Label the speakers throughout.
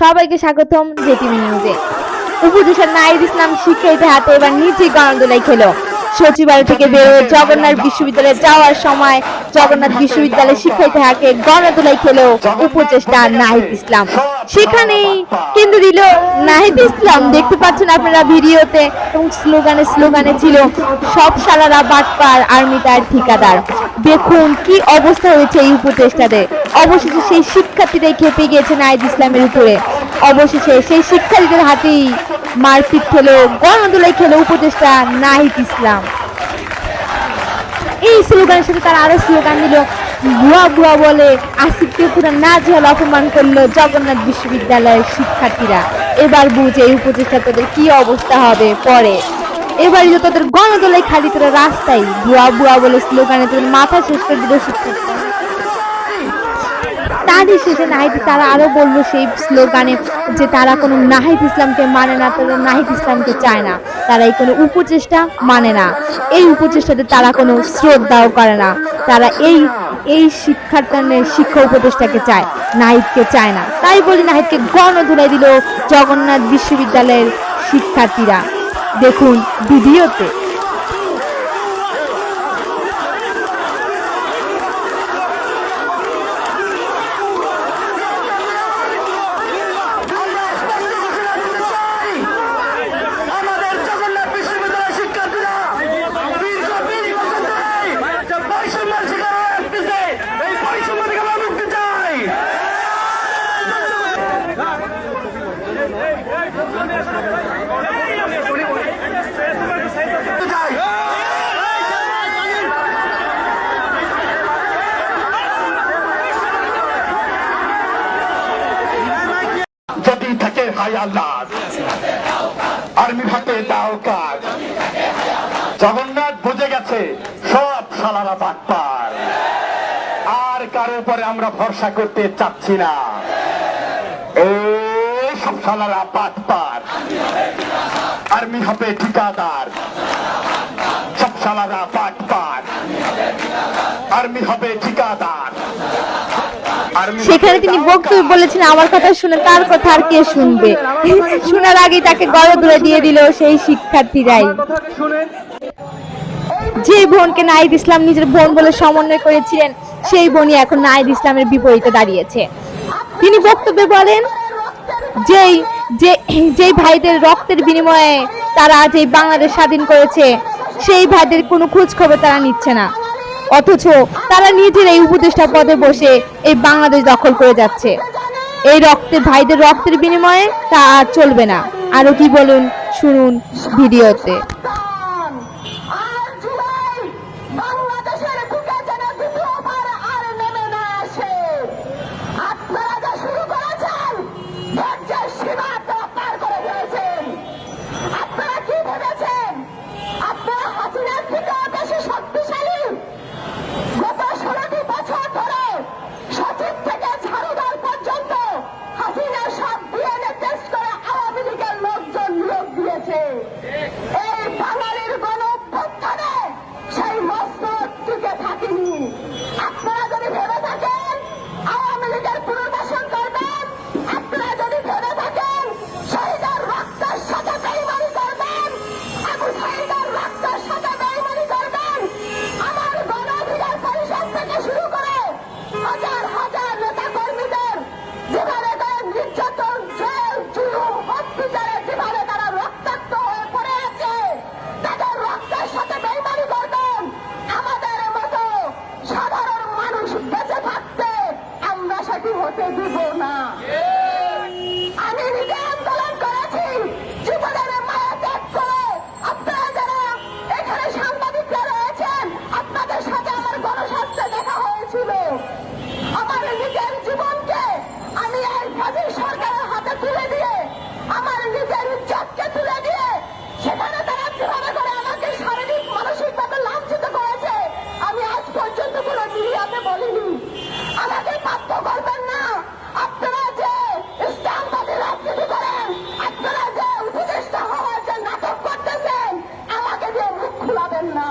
Speaker 1: সবাইকে স্বাগতম জেটিভি নিউজে। উপদেশের নাইর ইসলাম শিক্ষার্থী হাতে এবার নিজেই গণদোলাই খেলো। সচিবালয় থেকে বেরোয় জগন্নাথ বিশ্ববিদ্যালয়ে যাওয়ার সময় জগন্নাথ বিশ্ববিদ্যালয়ের শিক্ষার্থী হাতে গণদোলাই খেলো উপদেষ্টা নাহিদ ইসলাম। সেখানেই কেন্দ্র দিল নাহিদ ইসলাম। দেখতে পাচ্ছেন আপনারা ভিডিওতে এবং স্লোগানে স্লোগানে ছিল, সব সালারা বাটপার, আর্মি তার ঠিকাদার। দেখুন কি অবস্থা হয়েছে এই উপদেষ্টাদের। অবশেষে সেই শিক্ষার্থীরাই খেপে গিয়েছে নাহিদ ইসলামের উপরে। অবশেষে সেই শিক্ষার্থীদের হাতেই মারপিট খেলো গণদোলাই খেলো উপদেষ্টা নাহিদ ইসলাম। এই স্লোগানের সাথে তারা আরও স্লোগান দিল ভুয়া ভুয়া বলে আসিফকে পুরো না ঝাল অপমান করল জগন্নাথ বিশ্ববিদ্যালয়ের শিক্ষার্থীরা। এবার বুঝে এই উপদেষ্টা তোদের কি অবস্থা হবে পরে। এবারই তো তোদের গণদলে খালি তোরা রাস্তায় ভুয়া ভুয়া বলে স্লোগানে তোদের মাথা শেষ করে দিল শিক্ষার্থীরা। তারই শেষে নাহিদ, তারা আরও বলল সেই স্লোগানে যে তারা কোনো নাহিদ ইসলামকে মানে না, তারা নাহিদ ইসলামকে চায় না। তারা এই কোনো উপচেষ্টা মানে না। এই উপচেষ্টাতে তারা কোনো শ্রদ্ধাও করে না। তারা এই এই শিক্ষার্থীর শিক্ষা উপদেষ্টাকে চায়, নাহিদকে চায় না। তাই বলি নাহিদকে গণ ধুলাই দিল জগন্নাথ বিশ্ববিদ্যালয়ের শিক্ষার্থীরা। দেখুন ভিডিওতে
Speaker 2: আমাদের জগন্নাথ বিশ্ববিদ্যালয়ের শিক্ষার্থীরা দীর্ঘ বিশ বছর ধরে যে বৈষম্যের শিকার হয়ে আসতেছে এই বৈষম্য থেকে আমরা মুক্তি চাই চাই যদি জগন্নাথ বুঝে গেছে, সব সালারা বাটপার আর কারও উপরে আমরা ভরসা করতে চাচ্ছি না। সব সালারা বাটপার আর্মি হবে ঠিকাদার। সব সালারা বাটপার আর্মি হবে ঠিকাদার।
Speaker 1: সেখানে তিনি বক্তব্য বলেছেন আমার কথা শুনে তার কথা আর কে শুনবে? শোনার আগেই তাকে গড় ধরে দিয়ে দিল সেই শিক্ষার্থীরাই। যে বোনকে নাইদ ইসলাম নিজের বোন বলে সমন্বয় করেছিলেন সেই বোনই এখন নাইদ ইসলামের বিপরীতে দাঁড়িয়েছে। তিনি বক্তব্যে বলেন যেই যে যেই ভাইদের রক্তের বিনিময়ে তারা আজ এই বাংলাদেশ স্বাধীন করেছে সেই ভাইদের কোনো খোঁজ খবর তারা নিচ্ছে না। অথচ তারা নিজের এই উপদেষ্টা পদে বসে এই বাংলাদেশ দখল করে যাচ্ছে। এই রক্তে, ভাইদের রক্তের বিনিময়ে তা আর চলবে না। আরও কি বলুন, শুনুন ভিডিওতে।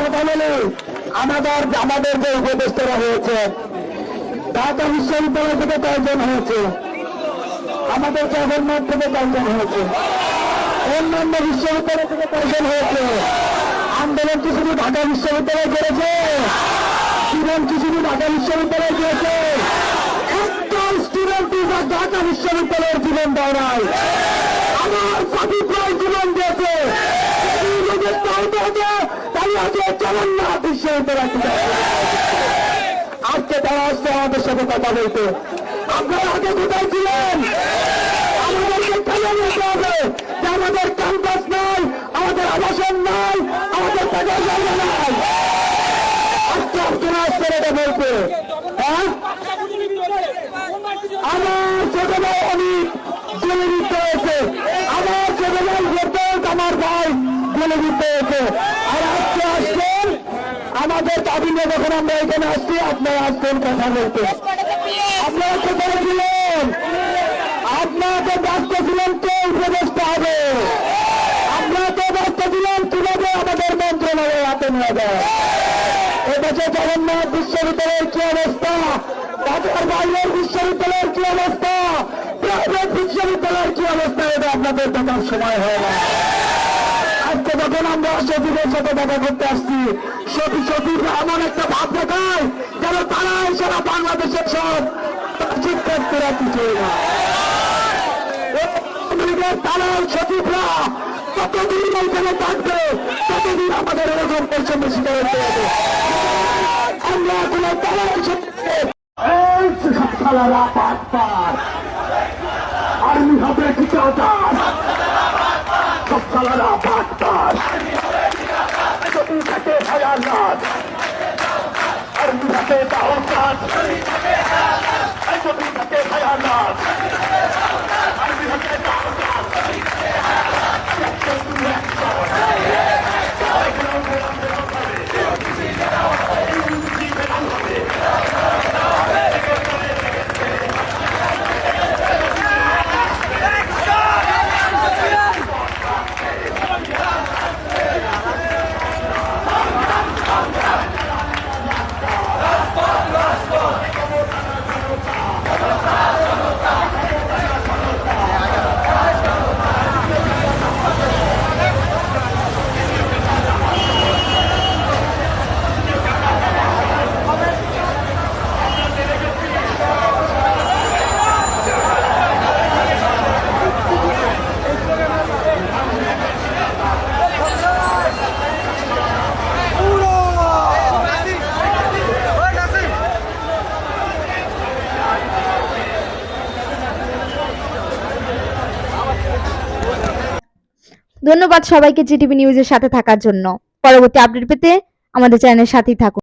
Speaker 2: কথা বলি আমাদের আমাদের যে উপদেষ্টারা হয়েছে, ঢাকা বিশ্ববিদ্যালয় থেকে কয়েকজন হয়েছে, আমাদের জগন্নাথ থেকে কয়েকজন হয়েছে, অন্যান্য বিশ্ববিদ্যালয় থেকে কয়েকজন হয়েছে। আন্দোলন কি শুধু ঢাকা বিশ্ববিদ্যালয় করেছে? জীবন কি শুধু ঢাকা বিশ্ববিদ্যালয় করেছে? একটা স্টুডেন্ট ঢাকা বিশ্ববিদ্যালয়ের জীবন দেয় নাই। আমার প্রায় জীবন দিয়েছে। চাইতে হতো তাহলে আজকে তারা আসছে আমাদের সাথে কথা বলতে। আপনারা আগে কোথায় ছিলেন? আমাদেরকে ফেলে নিতে হবে। যে আমাদের ক্যাম্পাস নাই, আমাদের আবাসন নাই, আমাদের টাকার জায়গা নাই। আজকে আপনারা আসছেন এটা বলতে। হ্যাঁ? আমার ছোট ভাই অনেক গুলিবিদ্ধ হয়েছে আমার ছোট ভাই ফেরদৌস আমার ভাই গুলিবিদ্ধ হয়েছে। আর আজকে আসছেন আমাদের দাবি নিয়ে যখন আমরা এখানে আসছি, আপনারা আসছেন কথা বলতে। আপনারা কোথায় ছিলেন আপনারা তো ব্যস্ত ছিলেন, কে উপদেষ্টা হবে? আপনারা তো ব্যস্ত ছিলেন, কীভাবে আমাদের মন্ত্রণালয় হাতে নিয়ে যায়? এদেশে জগন্নাথ বিশ্ববিদ্যালয়ের কি অবস্থা? ঢাকার বাইরের বিশ্ববিদ্যালয়ের কি অবস্থা? প্রাইভেট বিশ্ববিদ্যালয়ের কি অবস্থা? এটা আপনাদের দেখার সময় হয় আজকে যখন আমরা সচিবের সাথে দেখা করতে আসছি। সচিব সচিবরা এমন একটা ভাব দেখায় যেন তারাই সারা বাংলাদেশের সব শিক্ষার্থীরা কিছুই না সচিবরা ততদিন এখানে থাকবে? ততদিন আমাদের এরকম পরিশ্রম শিকার হতে হবে? আমরা এখন পাট পাট আর্মি হবে ঠিকাদার সব সালারা পাট পাট যদি থাকে ভয়ানাথ আর্মি থাকে তাহসাদ যদি থাকে ভয়ানাথ আর্মি
Speaker 1: ধন্যবাদ সবাইকে জিটিভি নিউজের সাথে থাকার জন্য। পরবর্তী আপডেট পেতে আমাদের চ্যানেলের সাথেই থাকুন।